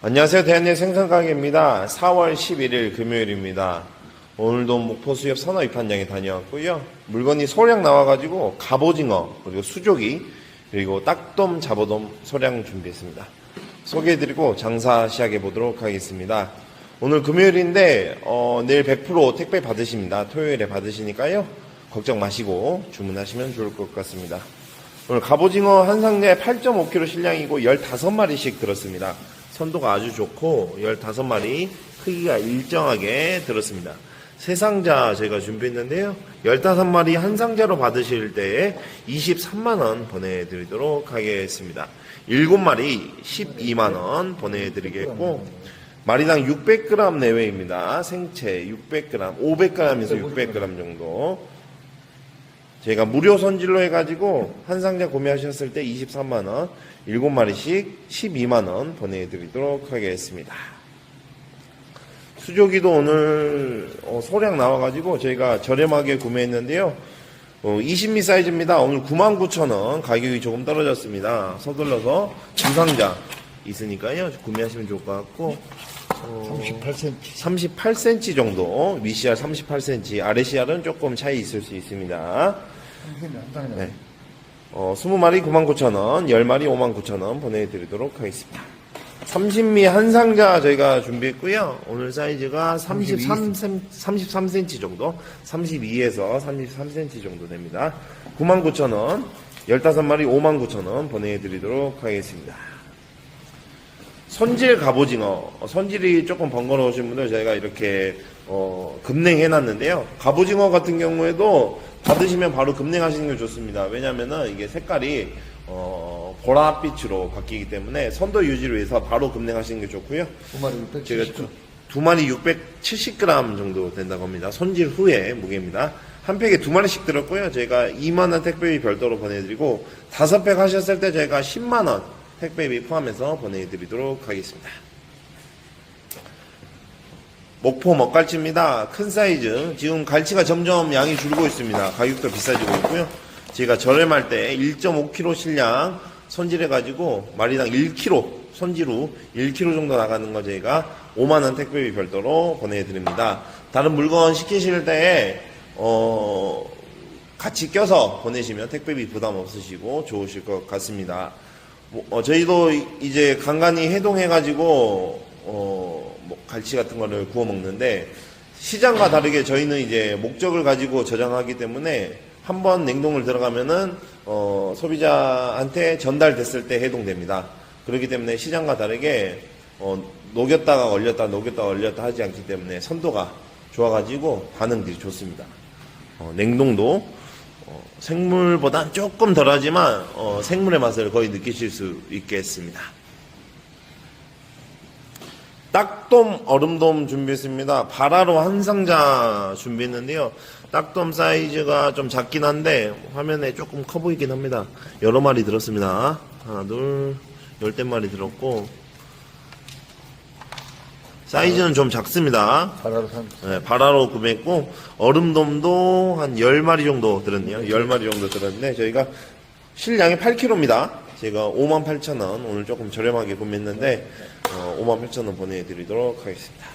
안녕하세요. 대한민국 생선가게입니다. 4월 11일 금요일입니다. 오늘도 목포 수협 선어 입판장에 다녀왔고요. 물건이 소량 나와가지고 갑오징어, 그리고 수조기, 그리고 딱돔, 잡어돔 소량 준비했습니다. 소개해드리고 장사 시작해 보도록 하겠습니다. 오늘 금요일인데, 어, 내일 100% 택배 받으십니다. 토요일에 받으시니까요. 걱정 마시고 주문하시면 좋을 것 같습니다. 오늘 갑오징어 한 상자에 8.5kg 실량이고 15마리씩 들었습니다. 선도가 아주 좋고 15마리 크기가 일정하게 들었습니다. 세 상자 저희가 준비했는데요. 15마리 한 상자로 받으실 때 23만원 보내드리도록 하겠습니다. 7마리 12만원 보내드리겠고, 마리당 600g 내외입니다. 생채 600g, 500g에서 600g 정도. 저희가 무료 손질로 해가지고 한 상자 구매하셨을 때 23만원, 7마리씩 12만원 보내드리도록 하겠습니다. 수조기도 오늘 어, 소량 나와가지고 저희가 저렴하게 구매했는데요. 어, 20미 사이즈입니다. 오늘 99,000원 가격이 조금 떨어졌습니다. 서둘러서 두 상자 있으니까요. 구매하시면 좋을 것 같고 38cm. 38cm 정도, 위CR 38cm, 아래CR은 조금 차이 있을 수 있습니다. 네. 어, 20마리 99,000원, 10마리 59,000원 보내드리도록 하겠습니다. 30미 한 상자 저희가 준비했고요. 오늘 사이즈가 33, 33cm 정도, 32에서 33cm 정도 됩니다. 99,000원, 15마리 59,000원 보내드리도록 하겠습니다. 손질 갑오징어 어, 손질이 조금 번거로우신 분들 저희가 이렇게 어, 급냉해 놨는데요 갑오징어 같은 경우에도 받으시면 바로 급냉하시는 게 좋습니다 왜냐면은 이게 색깔이 어, 보랏빛으로 바뀌기 때문에 선도 유지를 위해서 바로 급냉하시는 게 좋고요 두 마리 제가 670g. 두, 두 마리 670g 정도 된다고 합니다. 손질 후에 무게입니다. 한 팩에 두 마리씩 들었고요. 제가 2만원 택배비 별도로 보내드리고 다섯 팩 하셨을 때 제가 10만원 택배비 포함해서 보내드리도록 하겠습니다. 목포 먹갈치입니다. 큰 사이즈. 지금 갈치가 점점 양이 줄고 있습니다. 가격도 비싸지고 있고요. 제가 저렴할 때 1.5kg 실량 손질해가지고 마리당 1kg 손질 후 1kg 정도 나가는 거 저희가 5만원 택배비 별도로 보내드립니다. 다른 물건 시키실 때, 어, 같이 껴서 보내시면 택배비 부담 없으시고 좋으실 것 같습니다. 뭐, 어, 저희도 이- 이제 간간히 해동해가지고, 어, 뭐 갈치 같은 거를 구워 먹는데, 시장과 다르게 저희는 이제 목적을 가지고 저장하기 때문에 한 번 냉동을 들어가면은, 어, 소비자한테 전달됐을 때 해동됩니다. 그렇기 때문에 시장과 다르게, 어, 녹였다가 얼렸다, 녹였다가 얼렸다 하지 않기 때문에 선도가 좋아가지고 반응들이 좋습니다. 어, 냉동도 어, 생물보다 조금 덜하지만 어, 생물의 맛을 거의 느끼실 수 있겠습니다. 딱돔 얼음돔 준비했습니다. 바라로 한 상자 준비했는데요. 딱돔 사이즈가 좀 작긴 한데 화면에 조금 커 보이긴 합니다. 여러 마리 들었습니다. 하나, 둘, 열댓 마리 들었고 사이즈는 좀 작습니다. 바라로 산. 네, 바라로 구매했고 얼음돔도 한 10마리 정도 들었네요. 10마리 정도 들었는데 저희가 실량이 8kg입니다. 제가 58,000원 오늘 조금 저렴하게 구매했는데 어, 58,000원 보내드리도록 하겠습니다.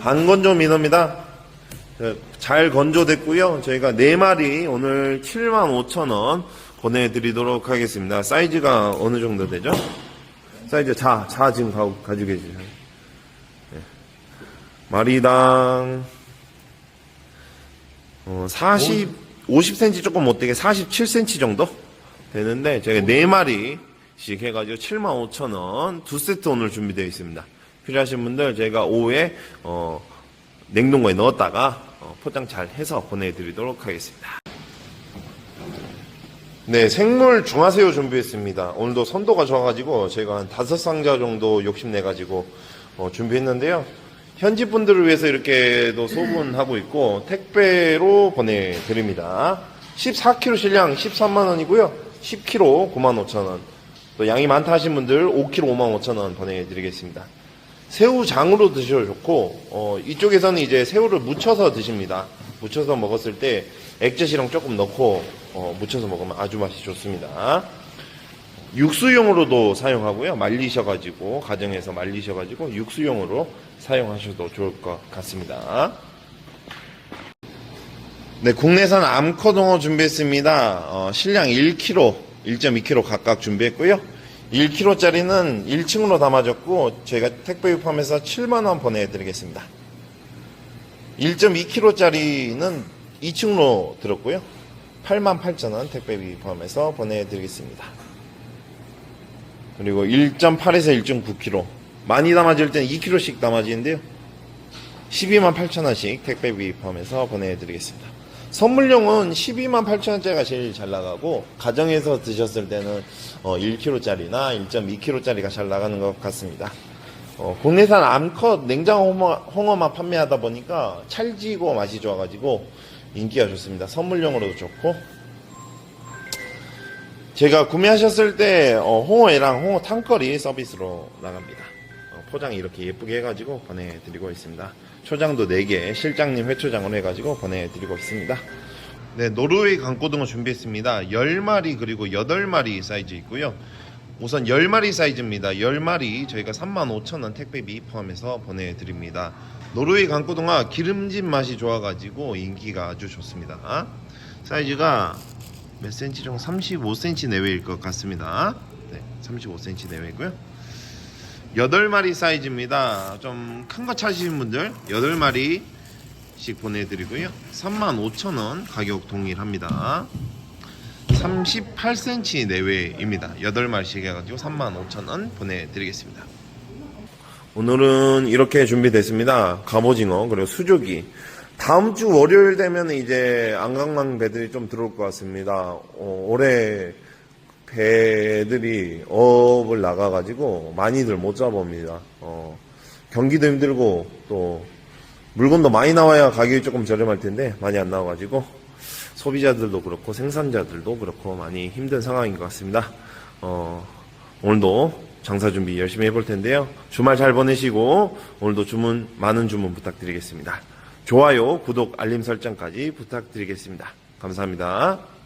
반건조 민어입니다. 네, 잘 건조됐고요. 저희가 4마리 오늘 75,000원 보내드리도록 하겠습니다. 사이즈가 어느 정도 되죠? 사이즈 자, 자 지금 가, 가지고 계시죠? 마리당 어, 40, 50cm 조금 못 되게 47cm 정도 되는데 제가 4마리씩 해가지고 75,000원 두 세트 오늘 준비되어 있습니다. 필요하신 분들 제가 오후에 어, 냉동고에 넣었다가 어, 포장 잘 해서 보내드리도록 하겠습니다. 네, 생물 중화새우 준비했습니다. 오늘도 선도가 좋아가지고 제가 한 다섯 상자 정도 욕심내가지고 어, 준비했는데요. 현지 분들을 위해서 이렇게도 소분하고 있고 택배로 보내드립니다. 14kg 실량 13만 원이고요. 10kg 9만 5천 원. 또 양이 많다 하신 분들 5kg 5만 5천 원 보내드리겠습니다. 새우장으로 드셔도 좋고 어, 이쪽에서는 이제 새우를 무쳐서 드십니다. 무쳐서 먹었을 때 액젓이랑 조금 넣고 어, 무쳐서 먹으면 아주 맛이 좋습니다. 육수용으로도 사용하고요. 말리셔가지고 가정에서 말리셔가지고 육수용으로 사용하셔도 좋을 것 같습니다. 네, 국내산 암컷ong어 준비했습니다. 어, 실량 1kg, 1.2kg 각각 준비했고요. 1kg짜리는 1층으로 담아줬고 저희가 택배 유품에서 7만 원 보내드리겠습니다. 1.2kg짜리는 2층으로 들었고요. 8만 8천 원 택배비 포함해서 보내드리겠습니다. 그리고 1.8에서 1.9kg 많이 담아질 때는 2kg씩 담아지는데요. 12만 8천 원씩 택배비 포함해서 보내드리겠습니다. 선물용은 12만 8천 원짜리가 제일 잘 나가고 가정에서 드셨을 때는 1kg짜리나 1.2kg짜리가 잘 나가는 것 같습니다. 어, 국내산 암컷 냉장 홍어, 홍어만 판매하다 보니까 찰지고 맛이 좋아가지고 인기가 좋습니다. 선물용으로도 좋고 제가 구매하셨을 때 어, 홍어회랑 홍어 탕거리 서비스로 나갑니다. 어, 포장 이렇게 예쁘게 해가지고 보내드리고 있습니다. 초장도 4개 실장님 회초장으로 해가지고 보내드리고 있습니다. 네, 노르웨이 강고등어 준비했습니다. 10마리 그리고 8마리 사이즈 있고요. 우선 10마리 사이즈입니다. 10마리 저희가 35,000원 택배비 포함해서 보내드립니다. 노르웨이 강고등어 기름진 맛이 좋아가지고 인기가 아주 좋습니다. 사이즈가 몇 cm 정도 35cm 내외일 것 같습니다. 네, 35cm 내외고요. 8마리 사이즈입니다. 좀 큰 거 찾으신 분들 8마리씩 보내드리고요. 35,000원 가격 동일합니다. 38cm 내외입니다. 8마리씩 해가지고 35,000원 보내드리겠습니다. 오늘은 이렇게 준비됐습니다. 갑오징어 그리고 수조기. 다음 주 월요일 되면 이제 안강망 배들이 좀 들어올 것 같습니다. 어, 올해 배들이 어업을 나가가지고 많이들 못 잡아옵니다. 어, 경기도 힘들고 또 물건도 많이 나와야 가격이 조금 저렴할 텐데 많이 안 나와가지고 소비자들도 그렇고 생산자들도 그렇고 많이 힘든 상황인 것 같습니다. 어, 오늘도 장사 준비 열심히 해볼 텐데요. 주말 잘 보내시고 오늘도 주문 많은 주문 부탁드리겠습니다. 좋아요, 구독, 알림 설정까지 부탁드리겠습니다. 감사합니다.